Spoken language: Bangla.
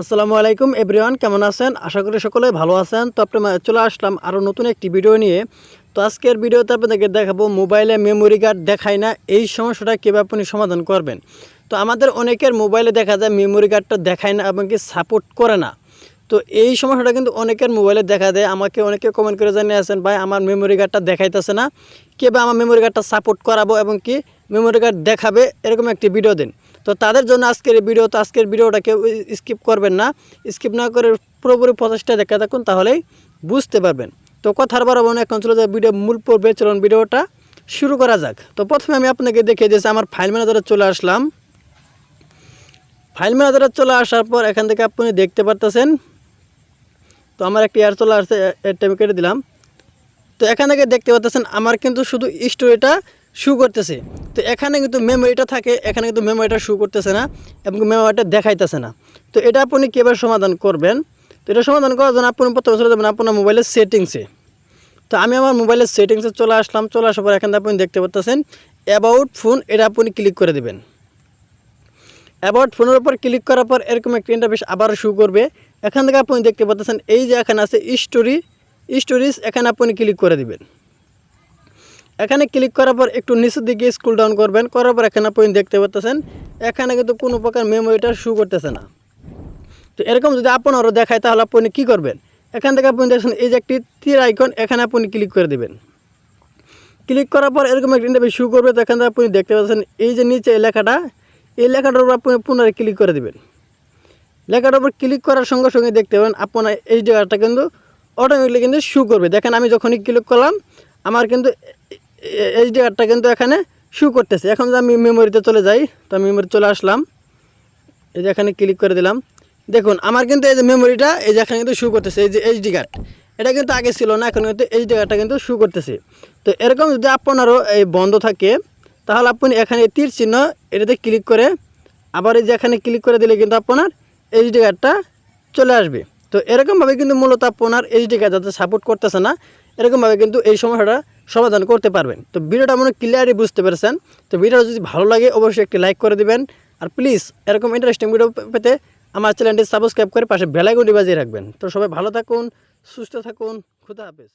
আসসালামু আলাইকুম এভরিওয়ান, কেমন আছেন? আশা করি সকলে ভালো আছেন। তো আপনি চলে আসলাম আরও নতুন একটি ভিডিও নিয়ে। তো আজকের ভিডিওতে আপনাদেরকে দেখাবো মোবাইলে মেমোরি কার্ড দেখায় না, এই সমস্যাটা কীভাবে আপনি সমাধান করবেন। তো আমাদের অনেকের মোবাইলে দেখা যায় মেমোরি কার্ডটা দেখায় না এবং কি সাপোর্ট করে না। তো এই সমস্যাটা কিন্তু অনেকের মোবাইলে দেখা দেয়। আমাকে অনেকে কমেন্ট করে জানিয়ে আছেন, ভাই, আমার মেমোরি কার্ডটা দেখাইতেছে না। কীভাবে আমার মেমোরি কার্ডটা সাপোর্ট করাবো এবং কি মেমোরি কার্ড দেখাবে? এরকম একটি ভিডিও দিন। তো তাদের জন্য আজকের ভিডিও তো আজকের ভিডিওটা কেউ স্কিপ করবেন না। স্কিপ না করে পুরোপুরি প্রচেষ্টা দেখা থাকুন, তাহলেই বুঝতে পারবেন। তো কথার বাড়াবো না এখন চলে যায় ভিডিও মূল পর্বে, চলুন ভিডিওটা শুরু করা যাক। তো প্রথমে আমি আপনাকে দেখিয়ে দিয়েছি, আমার ফাইল ম্যানেজারে চলে আসলাম। ফাইল ম্যানেজারে চলে আসার পর এখান থেকে আপনি দেখতে পারতেছেন, তো আমার একটি এয়ার চলে আসছে এরটা আমি কেটে দিলাম। তো এখান থেকে দেখতে পাচ্ছেন আমার কিন্তু শুধু স্টোরিটা শু করতেছে। তো এখানে কিন্তু মেমোরিটা থাকে, এখানে কিন্তু মেমোরিটা শু করতেছে না এবং মেমোরিটা দেখাইতেছে না। তো এটা আপনি কীভাবে সমাধান করবেন? তো এটা সমাধান করার জন্য আপনি প্রথমে চলে যাবেন আপনার মোবাইলের সেটিংসে তো আমি আমার মোবাইলের সেটিংসে চলে আসলাম, চলে আসার পর এখানে আপনি দেখতে পাচ্ছেন অ্যাবাউট ফোন এটা আপনি ক্লিক করে দেবেন। অ্যাবাউট ফোনের উপর ক্লিক করার পর এরকম একটা ইন্টারফেস আবার শু করবে। এখান থেকে আপনি দেখতে পাচ্ছেন এই যে এখানে আছে স্টোরি স্টোরিজ এখানে আপনি ক্লিক করে দিবেন। এখানে ক্লিক করার পর একটু নিচের দিকে স্কুল ডাউন করবেন, করার পর এখানে আপনি দেখতে পাচ্ছেন এখানে কিন্তু কোনো প্রকার মেমোরিটা শু করতেছে না। তো এরকম যদি আপনারও দেখায়, তাহলে আপনি কী করবেন? এখান থেকে আপনি দেখছেন এই যে একটি তীর আইকন এখানে আপনি ক্লিক করে দেবেন। ক্লিক করার পর এরকম একটা ইন্টারভিউ শু করবে, তো এখান থেকে আপনি দেখতে পাচ্ছেন এই যে নিচে এই লেখাটা, এই লেখাটার উপর আপনি পুনরায় ক্লিক করে দেবেন। লেখাটার উপর ক্লিক করার সঙ্গে সঙ্গে দেখতে পাবেন, আপনার এই জায়গাটা কিন্তু অটোমেটিকলি কিন্তু শু করবে। দেখেন আমি যখনই ক্লিক করলাম, আমার কিন্তু এই জায়গাটা কিন্তু এখানে শু করতেছে। এখন যদি আমি মেমোরিতে চলে যাই, তো আমি মেমোরি চলে আসলাম। এই যে এখানে ক্লিক করে দিলাম। দেখুন, আমার কিন্তু এই যে মেমোরিটা এই যে এখানে কিন্তু শু করতেছে, এই যে এইচডি কার্ড এটা কিন্তু আগে ছিল না, এখন কিন্তু এইচডি কার্ডটা কিন্তু শু করতেছে। তো এরকম যদি আপনারও এই বন্ধ থাকে, তাহলে আপনি এখানে তীর চিহ্ন এটাতে ক্লিক করে, আবার এই যে এখানে ক্লিক করে দিলে কিন্তু আপনার এইচডি কার্ডটা চলে আসবে। তো এরকমভাবে কিন্তু মূলত আপনার এইচডি কার্ড যাতে সাপোর্ট করতেছে না, এরকমভাবে কিন্তু এই সমস্যাটা সমাধান করতে পারবেন। তো ভিডিওটা মনে ক্লিয়ারই বুঝতে পেরেছেন। তো ভিডিওটা যদি ভালো লাগে, অবশ্যই একটি লাইক করে দিবেন। আর প্লিজ এরকম ইন্টারেস্টিং ভিডিও পেতে আমার চ্যানেলটি সাবস্ক্রাইব করে পাশে বেলাগুলি বাজিয়ে রাখবেন। তো সবাই ভালো থাকুন, সুস্থ থাকুন, খুদা হাফেজ।